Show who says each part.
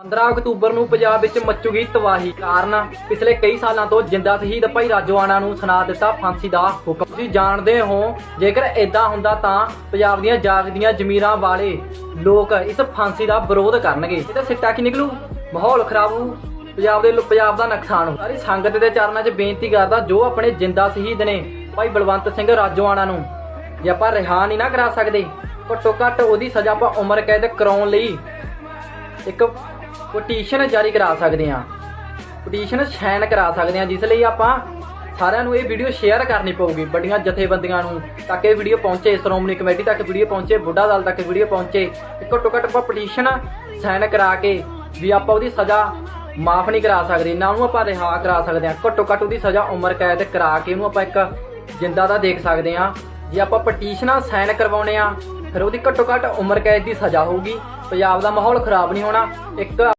Speaker 1: 15 October ਨੂੰ ਪੰਜਾਬ ਵਿੱਚ ਮੱਚੂਗੀ ਤਬਾਹੀ ਕਾਰਨ ਪਿਛਲੇ ਕਈ ਸਾਲਾਂ ਤੋਂ ਜਿੰਦਾ ਸ਼ਹੀਦ ਭਾਈ ਰਾਜੋਆਣਾ ਨੂੰ ਸੁਣਾ ਦਿੱਤਾ ਫਾਂਸੀ ਦਾ ਹੁਕਮ। ਤੁਸੀਂ ਜਾਣਦੇ ਹੋ, ਜੇਕਰ ਇਦਾਂ ਹੁੰਦਾ ਤਾਂ ਪੰਜਾਬ ਦੀਆਂ ਜਾਗਦੀਆਂ ਜ਼ਮੀਰਾਂ ਵਾਲੇ ਲੋਕ ਇਸ ਫਾਂਸੀ ਦਾ ਵਿਰੋਧ ਕਰਨਗੇ। ਇਹਦਾ ਸਿੱਟਾ ਕੀ ਨਿਕਲੂ? ਮਾਹੌਲ ਖਰਾਬ ਹੋਊ। ਪੰਜਾਬ ਦੇ ਪੰਜਾਬ ਦਾ ਨੁਕਸਾਨ ਹੋ ਸਾਰੀ ਸੰਗਤ ਦੇ ਚਰਨਾਂ 'ਚ ਬੇਨਤੀ ਕਰਦਾ ਜੋ ਆਪਣੇ ਜਿੰਦਾ ਸ਼ਹੀਦ ਨੇ ਭਾਈ ਬਲਵੰਤ ਸਿੰਘ ਰਾਜੋਆਣਾ ਨੂੰ, ਜੇ ਆਪਾਂ ਰਿਹਾ ਨਹੀਂ ਨਾ ਕਰਾ ਸਕਦੇ ਘੱਟੋ ਘੱਟ ਉਹਦੀ ਸਜ਼ਾ ਆਪਾਂ ਉਮਰ ਕੈਦ ਕਰਾਉਣ ਲਈ ਇੱਕ ਪਟੀਸ਼ਨ ਜਾਰੀ ਕਰਾ ਸਕਦੇ ਹਾਂ। ਪਟੀਸ਼ਨ ਸਾਈਨ ਕਰਾ ਸਕਦੇ ਹਾਂ, ਜਿਸ ਲਈ ਆਪਾਂ ਸਾਰਿਆਂ ਨੂੰ ਇਹ ਵੀਡੀਓ ਸ਼ੇਅਰ ਕਰਨੀ ਪਊਗੀ, ਵੱਡੀਆਂ ਜਥੇਬੰਦੀਆਂ ਨੂੰ, ਤਾਂ ਕਿ ਇਹ ਵੀਡੀਓ ਪਹੁੰਚੇ, ਸ਼੍ਰੋਮਣੀ ਕਮੇਟੀ ਤੱਕ ਵੀਡੀਓ ਪਹੁੰਚੇ, ਬੁੱਢਾ ਦਲ ਤੱਕ ਵੀਡੀਓ ਪਹੁੰਚੇ। ਘੱਟੋ ਘੱਟ ਆਪਾਂ ਪਟੀਸ਼ਨ ਸਾਈਨ ਕਰਾ ਕੇ ਵੀ ਆਪਾਂ ਉਹਦੀ ਸਜ਼ਾ ਮਾਫ ਨਹੀਂ ਕਰਾ ਸਕਦੇ, ਨਾ ਉਹਨੂੰ ਆਪਾਂ ਰਿਹਾ ਕਰਾ ਸਕਦੇ ਹਾਂ। ਘੱਟੋ ਘੱਟ ਉਹਦੀ ਸਜ਼ਾ ਉਮਰ ਕੈਦ ਕਰਾ ਕੇ ਉਹਨੂੰ ਆਪਾਂ ਇੱਕ ਜਿੰਦਾ ਦਾ ਦੇਖ ਸਕਦੇ ਹਾਂ। ਜੇ ਆਪਾਂ ਪਟੀਸ਼ਨਾਂ ਸਾਈਨ ਕਰਵਾਉਣੇ ਆ, ਫਿਰ ਉਹਦੀ ਘੱਟੋ ਘੱਟ ਉਮਰ ਕੈਦ ਦੀ ਸਜ਼ਾ ਹੋਊਗੀ। ਪੰਜਾਬ ਦਾ ਮਾਹੌਲ ਖਰਾਬ ਨਹੀਂ ਹੋਣਾ। ਇੱਕ